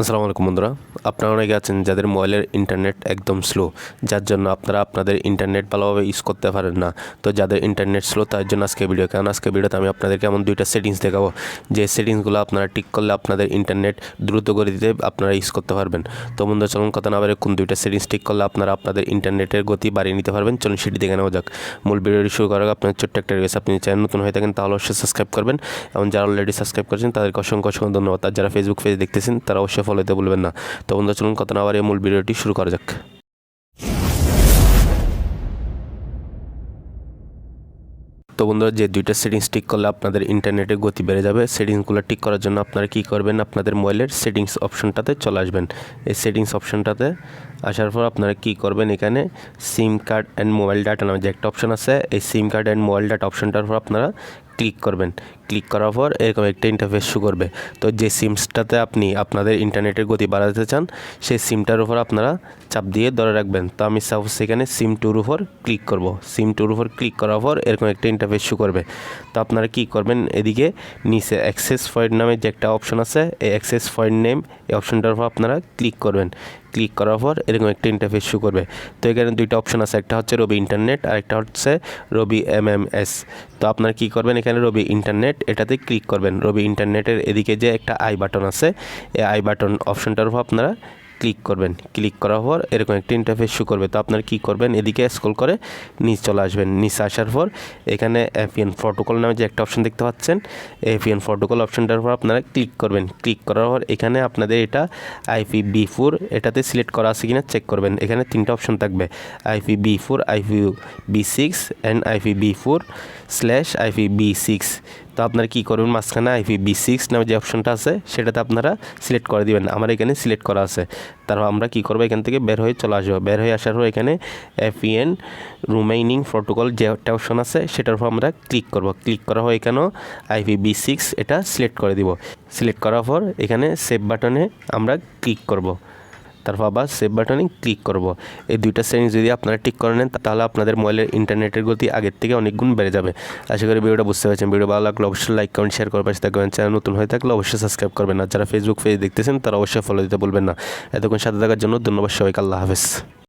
আসসালামু আলাইকুম বন্ধুরা। আপনারা অনেকে আছেন যাদের মোবাইলের ইন্টারনেট একদম স্লো যার জন্য আপনারা আপনাদের ইন্টারনেট ভালোভাবে ইউজ করতে পারেন না। তো যাদের ইন্টারনেট স্লো তার জন্য আজকে ভিডিও কারণ আজকে ভিডিওতে আমি আপনাদেরকে এমন দুইটা সেটিংস দেখাবো। যে সেটিংসগুলো আপনারা ঠিক করলে আপনাদের ইন্টারনেট দ্রুত করে দিতে আপনারা ইউজ করতে পারবেন। তো বন্ধুরা, চলুন কথা না বলে কোন দুইটা সেটিংস ঠিক করলে আপনারা আপনাদের ইন্টারনেটের গতি বাড়িয়ে নিতে পারবেন? চলুন সেটি দেখে নেওয়া যাক। মূল ভিডিওটি শুরু করার আপনার ছোট্ট একটা রিকোয়েস্ট আপনি চ্যানেল নতুন হয়ে থাকেন, তাহলে অবশ্যই সাবস্ক্রাইব করবেন। এবং যারা অলরেডি সাবস্ক্রাইব করেছেন, তাদেরকে অসংখ্য অসংখ্য ধন্যবাদ। আর যারা ফেসবুক পেজ দেখতেছেন, তারা অবশ্যই ফলো দিতে ভুলবেন না। তো বন্ধুরা চলুন কথা না বাড়িয়ে মূল ভিডিওটি শুরু করা যাক। তো বন্ধুরা, যে দুইটা সেটিংস ঠিক করলে আপনাদের ইন্টারনেটের গতি বেড়ে যাবে। সেটিংসগুলো ঠিক করার জন্য আপনারা কী করবেন? আপনাদের মোবাইলের সেটিংস অপশনটাতে চলে আসবেন। এই সেটিংস অপশনটাতে আসার পর আপনারা কী করবেন এখানে? SIM card and mobile data নামে যে একটা অপশন আছে, এই SIM card and mobile data অপশনটার উপর আপনারা ক্লিক করবেন। ক্লিক করার পর এরকম একটা ইন্টারফেস শো করবে। তো যে সিমসটাতে আপনি আপনাদের ইন্টারনেটের গতি বাড়াতে চান, সেই সিমটার উপর আপনারা চাপ দিয়ে ধরে রাখবেন। তো আমি সাপোজ সেখানে সিম টুর উপর ক্লিক করব। সিম টুর উপর ক্লিক করার পর এরকম একটা ইন্টারফেস শো করবে। তো আপনারা কী করবেন? এদিকে নিচে অ্যাক্সেস পয়েন্ট নামে যে একটা অপশন আছে, এই অ্যাক্সেস পয়েন্ট নেম এই অপশনটার উপর আপনারা ক্লিক করবেন। ক্লিক করার পর এরকম একটা ইন্টারফেস শো করবে। তো এখানে দুইটা অপশন আছে, একটা হচ্ছে রবি ইন্টারনেট আর একটা হচ্ছে রবি এম এম এস তো আপনারা কী করবেন? এখানে রবি ইন্টারনেট এটাতে ক্লিক করবেন। রবি ইন্টারনেটের এদিকে যে একটা আই বাটন আছে, এই আই বাটন অপশনটার উপর আপনারা ক্লিক করবেন। ক্লিক করার পর এরকম একটা ইন্টারফেস শো করবে। তো আপনারা কী করবেন? এদিকে স্ক্রল করে নিচ চলে আসবেন। নিচে আসার পর এখানে এফিএন প্রোটোকল নামে যে একটা অপশন দেখতে পাচ্ছেন এফিএন প্রোটোকল অপশনটার উপর আপনারা ক্লিক করবেন। ক্লিক করার পর এখানে আপনাদের এটা আইপি বি ফোর এটাতে সিলেক্ট করা আছে কিনা চেক করবেন। এখানে তিনটা অপশন থাকবে। IP v four IP v six and IP v four slash IP v six তো আপনারা কী করবেন? মাঝখানে আইপি বি সিক্স নামে যে অপশনটা আছে, সেটাতে আপনারা সিলেক্ট করে দিবেন। আমার এখানে সিলেক্ট করা আছে। তারপর আমরা কী করব? এখান থেকে বের হয়ে চলে আসব। বের হয়ে আসার পর এখানে এফিএন রিমেইনিং প্রোটোকল যে একটা অপশন আছে, সেটার উপর আমরা ক্লিক করব। ক্লিক করার পর এখানেও আইপি বি সিক্স এটা সিলেক্ট করে দিব। সিলেক্ট করার পর এখানে সেভ বাটনে আমরা ক্লিক করব। তারপর আবার সেভ বাটনে ক্লিক করব। এই দুইটা সেটিংস যদি আপনারা ঠিক করে নেন, তাহলে আপনাদের মোবাইলের ইন্টারনেটের গতি আগের থেকে অনেক গুণ বেড়ে যাবে। আশা করি ভিডিওটা বুঝতে পারছেন। ভিডিও ভালো লাগলে অবশ্যই লাইক কমেন্ট শেয়ার করবার পাশে থাকবেন। চ্যানেল নতুন হয়ে থাকলে অবশ্যই সাবস্ক্রাইব করবেন। আর যারা ফেসবুক পেজ দেখতেছেন, তারা অবশ্যই ফলো দিতে বলবেন না। এতক্ষণ সাথে থাকার জন্য ধন্যবাদ সবাইকে। আল্লাহ হাফেজ।